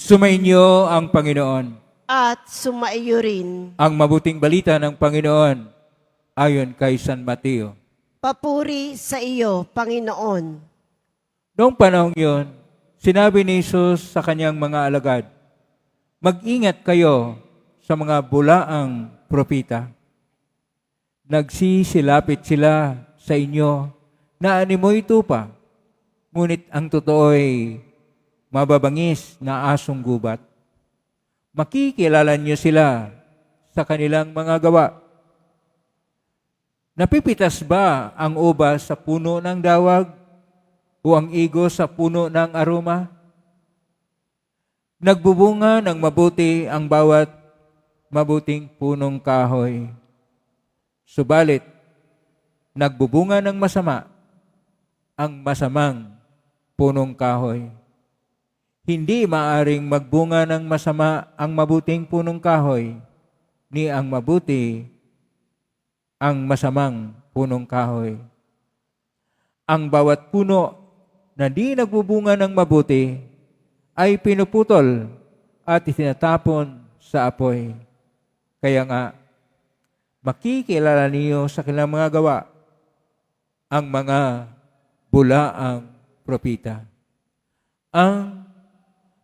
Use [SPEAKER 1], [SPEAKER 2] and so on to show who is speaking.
[SPEAKER 1] Sumainyo ang Panginoon.
[SPEAKER 2] at sumaiyo rin.
[SPEAKER 1] Ang mabuting balita ng Panginoon ayon kay San Mateo.
[SPEAKER 2] Papuri sa iyo, Panginoon.
[SPEAKER 1] Noong panahon yun, sinabi ni Jesus sa kanyang mga alagad, Mag-ingat kayo sa mga bulaang propita. Nagsisilapit sila sa inyo na animoy tupa, ngunit ang totoo'y mababangis na asong gubat. Makikilala niyo sila sa kanilang mga gawa. Napipitas ba ang uba sa puno ng dawag o ang igo sa puno ng aroma? Nagbubunga ng mabuti ang bawat mabuting punong kahoy. Subalit, nagbubunga ng masama ang masamang punong kahoy. Hindi maaring magbunga ng masama ang mabuting punong kahoy, ni ang mabuti ang masamang punong kahoy. Ang bawat puno na di nagbubunga ng mabuti ay pinuputol at itinatapon sa apoy. Kaya nga, makikilala niyo sa kanilang mga gawa ang mga bulaang propita. Ang